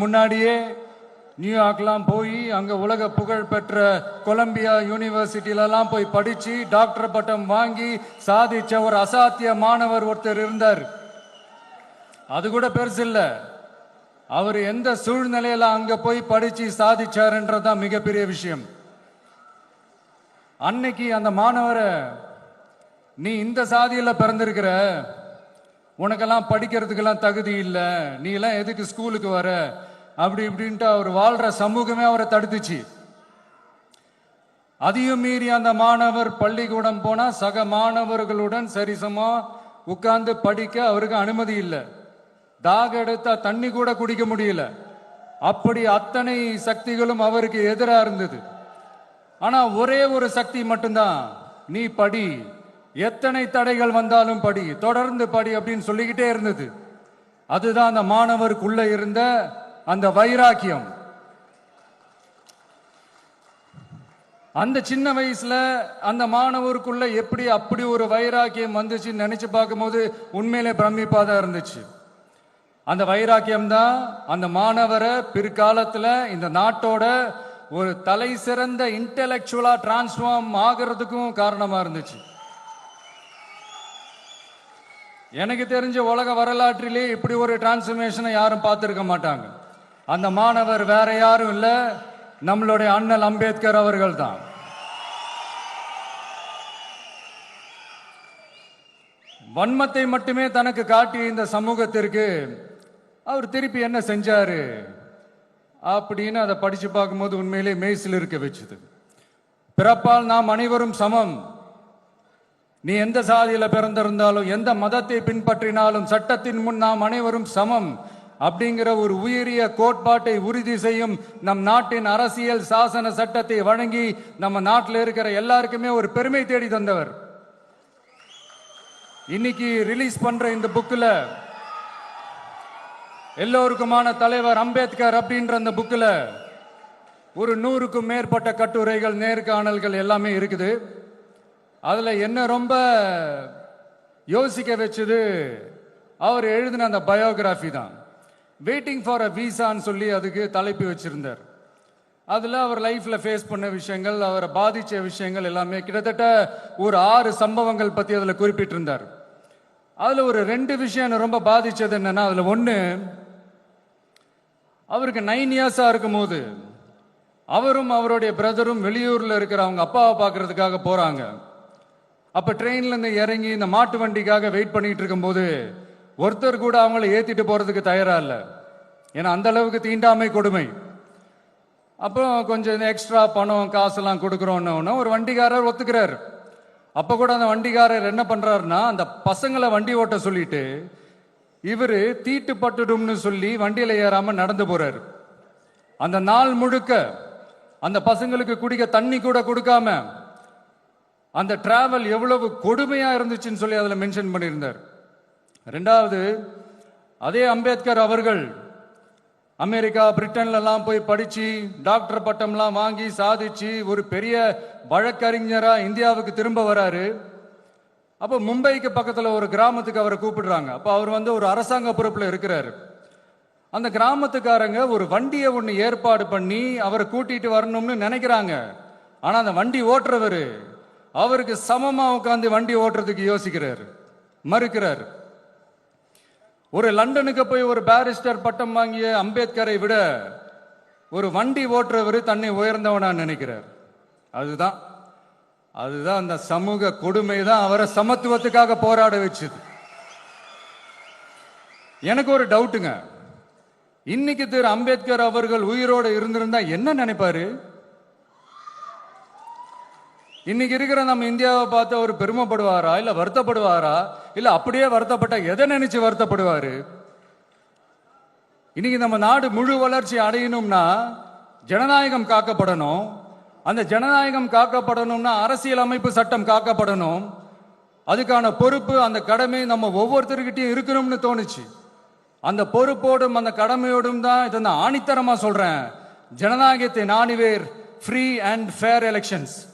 முன்னாடியே நியூயார்க்லாம் போய் அங்க உலக புகழ் பெற்ற கொலம்பியா யூனிவர்சிட்டிலலாம் போய் படிச்சு டாக்டர் பட்டம் வாங்கி சாதிச்ச ஒரு அசாத்திய மாணவர் ஒருத்தர் இருந்தார். அது கூட பெருசு இல்லை. அவர் எந்த சூழ்நிலையில அங்க போய் படிச்சு சாதிச்சாருன்றதுதான் மிகப்பெரிய விஷயம். அன்னைக்கு அந்த மாணவரை நீ இந்த சாதியில பிறந்திருக்கிற. உனக்கெல்லாம் படிக்கிறதுக்கெல்லாம் தகுதி இல்லை. நீ எல்லாம் எதுக்கு ஸ்கூலுக்கு வர? அப்படி இப்படின்ட்டு அவர் வாழ்ற சமூகமே அவரை தடுத்துச்சு. அதையும் மீறி அந்த மாணவர் பள்ளிக்கூடம் போனா சக மாணவர்களுடன் சரிசமா உட்கார்ந்து படிக்க அவருக்கு அனுமதி இல்லை. தாக எடுத்தா தண்ணி கூட குடிக்க முடியல. அப்படி அத்தனை சக்திகளும் அவருக்கு எதிராக இருந்தது. ஆனா ஒரே ஒரு சக்தி மட்டும்தான். நீ படி. எத்தனை தடைகள் வந்தாலும் படி. தொடர்ந்து படி அப்படின்னு சொல்லிக்கிட்டே இருந்தது. அதுதான் அந்த மாணவருக்குள்ள இருந்த அந்த வைராக்கியம். அந்த சின்ன வயசுல அந்த மாணவருக்குள்ள எப்படி அப்படி ஒரு வைராக்கியம் வந்துச்சுன்னு நினைச்சு பார்க்கும்போது உண்மையிலே பிரமிப்பா தான் இருந்துச்சு. அந்த வைராக்கியம் தான் அந்த மாணவரை பிற்காலத்துல இந்த நாட்டோட ஒரு தலை சிறந்த இன்டலெக்சுவலா டிரான்ஸ்ஃபார்ம் ஆகிறதுக்கும் காரணமா இருந்துச்சு. எனக்கு தெரிஞ்ச உலக வரலாற்றிலே இப்படி ஒரு டிரான்ஸ்ஃபர்மேஷனை யாரும் பார்த்துருக்க மாட்டாங்க. அந்த மாணவர் வேற யாரும் இல்லை. நம்மளுடைய அண்ணல் அம்பேத்கர் அவர்கள் தான் வன்மத்தை மட்டுமே தனக்கு காட்டிய இந்த சமூகத்திற்கு அவர் திருப்பி என்ன செஞ்சாரு? அப்படின்னு அதை படிச்சு பார்க்கும்போது உண்மையிலே மெய்சில் இருக்க வச்சுது. பிறப்பால் நாம் அனைவரும் சமம். நீ எந்த சாதியில பிறந்திருந்தாலும் எந்த மதத்தை பின்பற்றினாலும் சட்டத்தின் முன் நாம் அனைவரும் சமம். அப்படிங்கிற ஒரு உயரிய கோட்பாட்டை உறுதி செய்யும் நம் நாட்டின் அரசியல் சாசன சட்டத்தை வழங்கி நம்ம நாட்டில் இருக்கிற எல்லாருக்குமே ஒரு பெருமை தேடி தந்தவர். இன்னைக்கு ரிலீஸ் பண்ற இந்த புக்கில் எல்லோருக்குமான தலைவர் அம்பேத்கர் அப்படின்ற அந்த புக்கில் ஒரு நூறுக்கும் மேற்பட்ட கட்டுரைகள் நேர்காணல்கள் எல்லாமே இருக்குது. அதில் என்ன ரொம்ப யோசிக்க வச்சது அவர் எழுதின அந்த பயோகிராஃபி தான். வெயிட்டிங் ஃபார் அ விசான்னு சொல்லி அதுக்கு தலைப்பு வச்சிருந்தார். அதில் அவர் லைஃப்பில் ஃபேஸ் பண்ண விஷயங்கள் அவரை பாதித்த விஷயங்கள் எல்லாமே கிட்டத்தட்ட ஒரு ஆறு சம்பவங்கள் பற்றி அதில் குறிப்பிட்டிருந்தார். அதில் ஒரு ரெண்டு விஷயம் என்னை ரொம்ப பாதித்தது என்னென்னா அதில் ஒன்று அவருக்கு நைன் இயர்ஸா இருக்கும்போது அவரும் அவருடைய பிரதரும் வெளியூரில் இருக்கிற அவங்க அப்பாவை பார்க்கறதுக்காக போகிறாங்க அப்போ ட்ரெயின்லேருந்து இறங்கி இந்த மாட்டு வண்டிக்காக வெயிட் பண்ணிகிட்டு இருக்கும்போது ஒருத்தர் கூட அவங்கள ஏத்திட்டு போறதுக்கு தயாரா இல்ல. ஏன்னா அந்த அளவுக்கு தீண்டாமை கொடுமை. அப்போ கொஞ்சம் எக்ஸ்ட்ரா பணம் காசெல்லாம் கொடுக்குறோன்னு ஒரு வண்டிக்காரர் ஒத்துக்கிறார். அப்ப கூட அந்த வண்டிக்காரர் என்ன பண்றாருன்னா அந்த பசங்களை வண்டி ஓட்ட சொல்லிட்டு இவரு தீட்டு பட்டுடும்னு சொல்லி வண்டியில ஏறாம நடந்து போகிறார் அந்த நாள் முழுக்க அந்த பசங்களுக்கு குடிக்க தண்ணி கூட கொடுக்காம அந்த டிராவல் எவ்வளவு கொடுமையா இருந்துச்சுன்னு சொல்லி அதுல மென்ஷன் பண்ணியிருந்தார். ரெண்டாவது அதே அம்பேத்கர் அவர்கள் அமெரிக்கா பிரிட்டன்ல எல்லாம் போய் படிச்சு டாக்டர் பட்டம்லாம் வாங்கி சாதிச்சு ஒரு பெரிய வழக்கறிஞரா இந்தியாவுக்கு திரும்ப வராரு. அப்போ மும்பைக்கு பக்கத்துல ஒரு கிராமத்துக்கு அவரை கூப்பிடுறாங்க. அப்போ அவர் வந்து ஒரு அரசாங்க பொறுப்புல இருக்கிறாரு. அந்த கிராமத்துக்காரங்க ஒரு வண்டியை ஒன்று ஏற்பாடு பண்ணி அவரை கூட்டிட்டு வரணும்னு நினைக்கிறாங்க. ஆனா அந்த வண்டி ஓட்டுறவர் அவருக்கு சமமா உட்காந்து வண்டி ஓட்டுறதுக்கு யோசிக்கிறாரு. மறுக்கிறார். ஒரு லண்டனுக்கு போய் ஒரு பாரிஸ்டர் பட்டம் வாங்கிய அம்பேத்கரை விட ஒரு வண்டி ஓட்டுறவர் தன்னை உயர்ந்தவனா நினைக்கிறார். அதுதான் அதுதான் அந்த சமூக கொடுமை தான் அவரை சமத்துவத்துக்காக போராட வச்சுது. எனக்கு ஒரு டவுட்டுங்க இன்னைக்கு திரு அம்பேத்கர் அவர்கள் உயிரோடு இருந்திருந்தா என்ன நினைப்பாரு? இன்னைக்கு இருக்கிற நம்ம இந்தியாவை பார்த்து அவர் பெருமைப்படுவாரா இல்ல வருத்தப்படுவாரா? இல்ல அப்படியே வருத்தப்பட்ட எதை நினைச்சு வருத்தப்படுவாரு? இன்னைக்கு நம்ம நாடு முழு வளர்ச்சி அடையணும்னா ஜனநாயகம் காக்கப்படணும். அந்த ஜனநாயகம் காக்கப்படணும்னா அரசியல் அமைப்பு சட்டம் காக்கப்படணும். அதுக்கான பொறுப்பு அந்த கடமை நம்ம ஒவ்வொருத்தருக்கிட்டையும் இருக்கணும்னு தோணுச்சு. அந்த பொறுப்போடும் அந்த கடமையோடும் தான் இதை நான் ஆணித்தரமா சொல்றேன். ஜனநாயகத்தை நாணிவேர் ஃப்ரீ அண்ட் ஃபேர் எலெக்ஷன்ஸ்